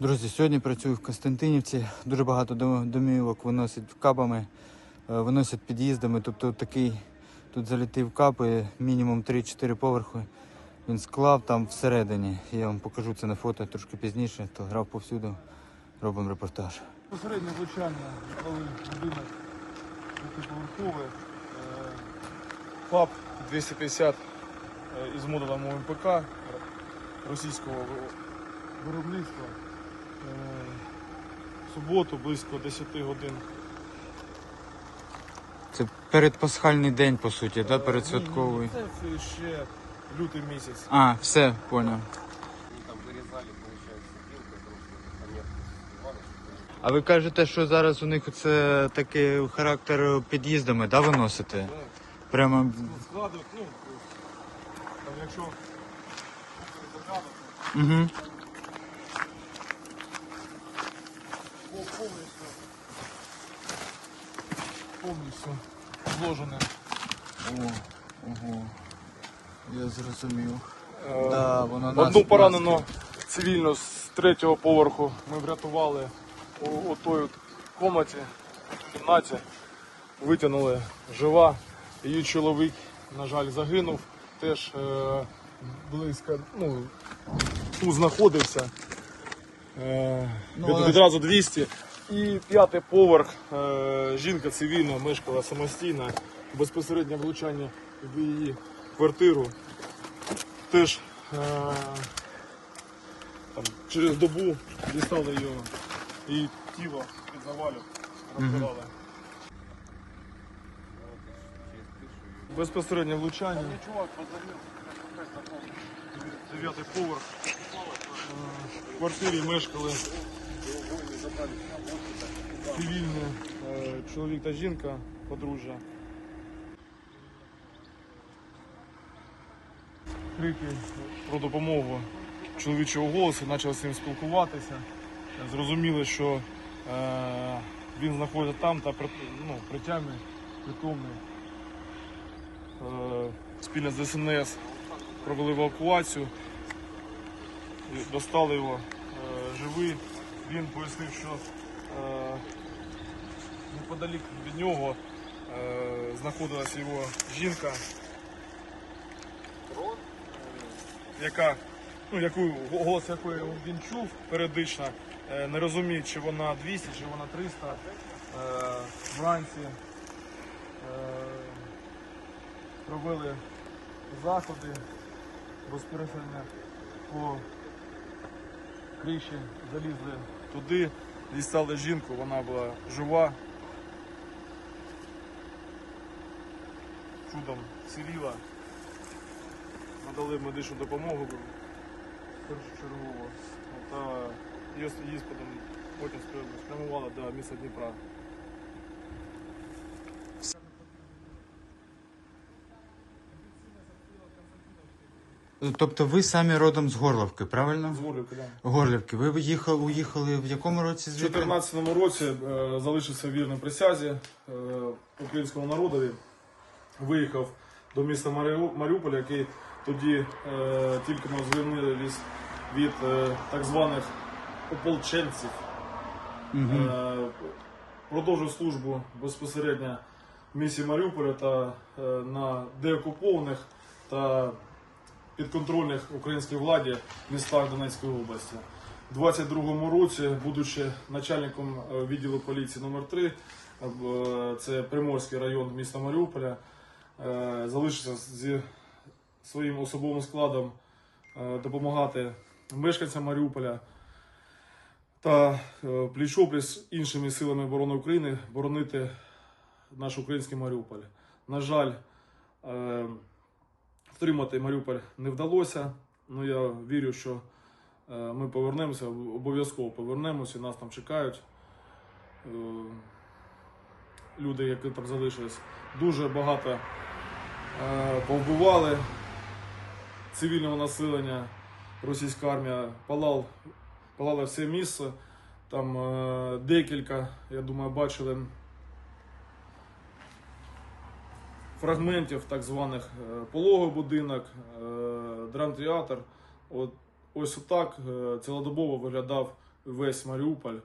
Друзі, сьогодні працюю в Костянтинівці. Дуже багато домівок виносять кабами, е, виносять під'їздами. Тобто такий тут залітив кап, і мінімум 3-4 поверхи. Він склав там всередині. Я вам покажу це на фото трошки пізніше. Телеграф повсюду. Робимо репортаж. Посереднє влучання, коли будинок п'ятиповерховий, ФАП 250 е, із модулем ОМПК російського виробництва. Е, В суботу близько 10 годин. Це передпасхальний день, по суті, да? Е, передсвятковий. ні, ні, Це ще лютий місяць. А, все, поняв. А ви кажете, що зараз у них це такий характер під'їздами, да, виносите? Прямо Ну, Складувати, ну, там, якщо Угу. Повністю зложене. О, ого. Я зрозумів. Е, Да, воно нас- Одну поранену цивільну з третього поверху ми врятували у, у той от комнаті, в кімнаті. Витягнули жива. Її чоловік, на жаль, загинув. Теж е, близько, ну, тут знаходився. Е, Ну, від- відразу 200. І п'ятий поверх. Е, жінка цивільна мешкала самостійно. Безпосереднє влучання в її квартиру. Теж е, там, через добу дістали його і тіло під завалів розбирали. Безпосереднє влучання. Дев'ятий поверх. Е, В квартирі мешкали цивільні е, чоловік та жінка, подружжя. Крики про допомогу чоловічого голосу, почав з ним спілкуватися. Зрозуміли, що е, він знаходиться там та ну, при тямі, притомний. Е, спільно з СНС провели евакуацію, достали його е, живий. Він пояснив, що е, неподалік від нього е, знаходилась його жінка, яка, ну, яку, голос якої він чув періодично, е, не розуміє, чи вона 200, чи вона 300 е, вранці. Е, провели заходи безпосередньо по криші, залізли туди, дістали жінку, вона була жива. Чудом ціліла. Надали медичну допомогу першочергово. Та її потім спрямували до міста Дніпра. Тобто ви самі родом з Горловки, правильно? З Горлівки, да. Горлівки. Ви виїхали, уїхали в якому році У звідти? 2014 році е, залишився вірним присязі е, українському народові. Виїхав до міста Маріу- Маріуполя, який тоді е, тільки ми звільнили від, е, так званих ополченців. Е, продовжив службу безпосередньо в місті Маріуполя та е, на деокупованих та підконтрольних українській владі містах Донецької області. У 22-му році, будучи начальником е, відділу поліції номер 3 е, це Приморський район міста Маріуполя, е, залишився зі своїм особовим складом е, допомагати мешканцям Маріуполя та е, пліч-опліч з іншими силами оборони України боронити наш український Маріуполь. На жаль, е, втримати Маріуполь не вдалося. Ну я вірю, що е, ми повернемося, обов'язково повернемося, нас там чекають. Е, Люди, які там залишились, дуже багато е, повбивали цивільного населення. Російська армія палав, палала все місце. Там декілька, я думаю, бачили фрагментів так званих е, пологовий будинок, е, драмтеатр. От ось отак е, цілодобово виглядав весь Маріуполь,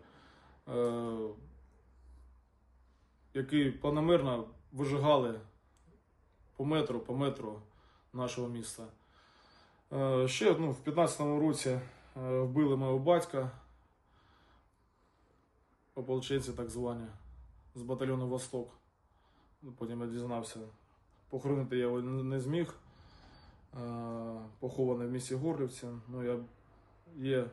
які планомірно вижигали по метру, по метру нашого міста. Ще ну, в 15-му році вбили мого батька, ополченці так звані, з батальйону Восток. Ну, Потім я дізнався. Похоронити я його не зміг. Е, Похований в місті Горлівці. Ну, я, є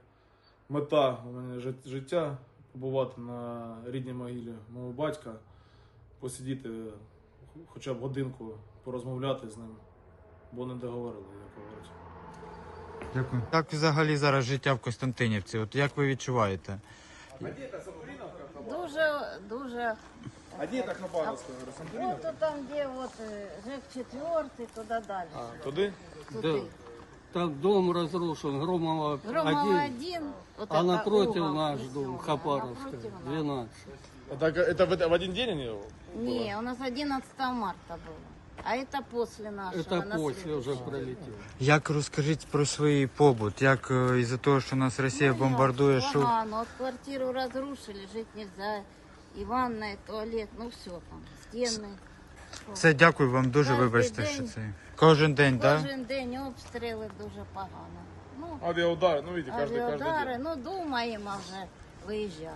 мета у мене життя побувати на рідній могилі мого батька, посидіти хоча б годинку, порозмовляти з ним, бо не договорили, як говорять. Дякую. Як взагалі зараз життя в Костянтинівці? От як ви відчуваєте? Дуже, дуже. А де так Хабаровська? Вот то там, где вот э, ЖЭК четвертый, туда дальше. Туди? Туды. Там дом разрушен, Громова Громова один, один. вот а это напротив угол наш веселый, дом, да, Хапаровская, напротив нас. 12. Так это в, в один день они Не, у нас 11 марта было. А это после нашего. Это на после уже следующий. пролетело. Як розкажіть про свій побут? Як е, із-за того, що нас Росія Ну, бомбардує, як що Погано, от квартиру разрушили, жить нельзя. И ванная, и туалет, ну все там, стены. це дякую вам дуже. Кожен Вибачте, день. що це кожен день, так? Да? Кожен день обстріли дуже погано. Ну, Авиаудар, ну видите, каждый, каждый авіаудари, день. ну думаємо вже виїжджати.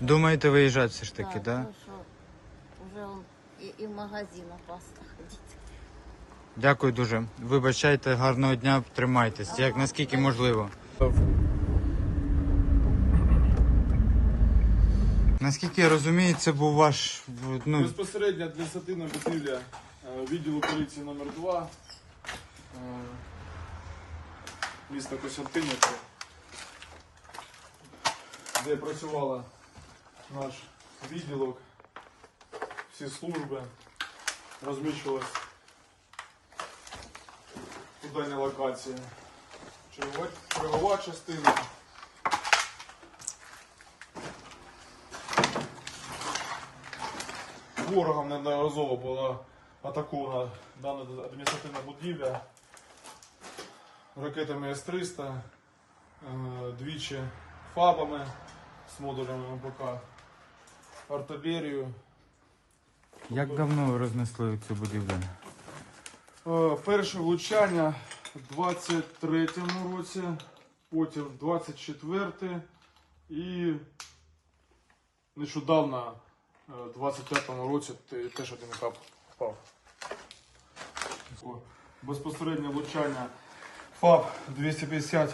Думаєте виїжджати все ж таки, Так, так? Да? ну що, вже он і, і в магазин опасно ходити. Дякую дуже. Вибачайте, гарного дня, тримайтесь, як наскільки можливо. Наскільки я розумію, це був ваш ну, Безпосередньо адміністративна будівля е, відділу поліції номер 2 міста Костянтинівка, де працювала наш відділок, всі служби, розміщувалась у даній локації. Чергова частина. Ворогом неодноразово була атакована дана адміністративна будівля ракетами С-300, е, двічі ФАБами з модулями МПК, артилерію. як давно ви рознесли цю будівлю? Е, Перше влучання в 23-му році, потім 24 і нещодавно, 25-му році, теж один кап впав. Безпосереднє влучання ФАП 250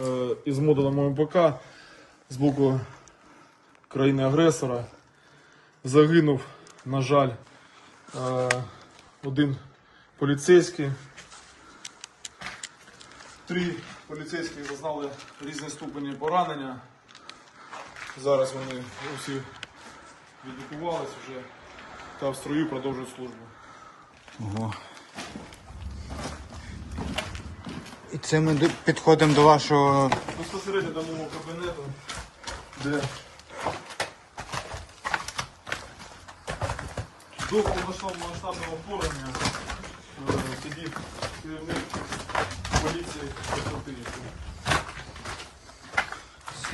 е, із модулем МПК з боку країни-агресора. Загинув, на жаль, е, один поліцейський. Три поліцейські зазнали різні ступені поранення. Зараз вони усі відлікувались вже та в строю продовжують службу. Ого. І це ми до- підходимо до вашого. Безпосередньо до мого кабінету, де до повномасштабного вторгнення е, сидів керівник поліції Костянтинівки.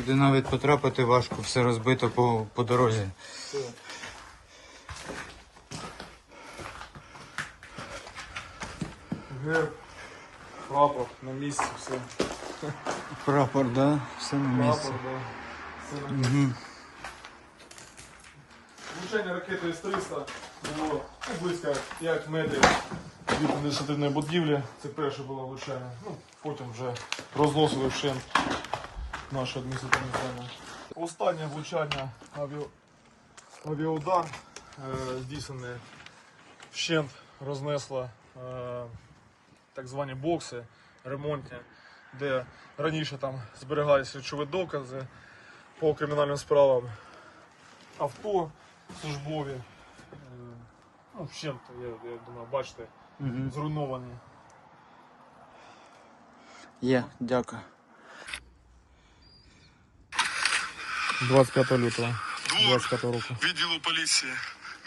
Сюди навіть потрапити важко, все розбито по, по дорозі. Герб, прапор на місці, все. Прапор, да? Все на місці. Прапор, да. Все на місці. Влучання ракети С-300 було ну, близько 5 метрів від адміністративної будівлі. Це перше було влучання. Ну, потім вже розносили вщент наше адміністративне здання. Останнє влучання авіа... авіаудар е, здійснене вщент рознесло е, так звані бокси ремонтні, де раніше там зберігалися речові докази по кримінальним справам. Авто службові. е, Ну, вщент, я, я думаю, бачите, Угу. зруйновані. Є, дякую. 25 лютого 25 року. Відділу поліції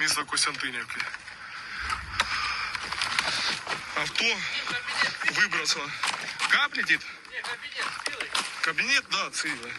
міста Костянтинівки. Авто вибросило. Кап летит? Кабинет, да, цілий.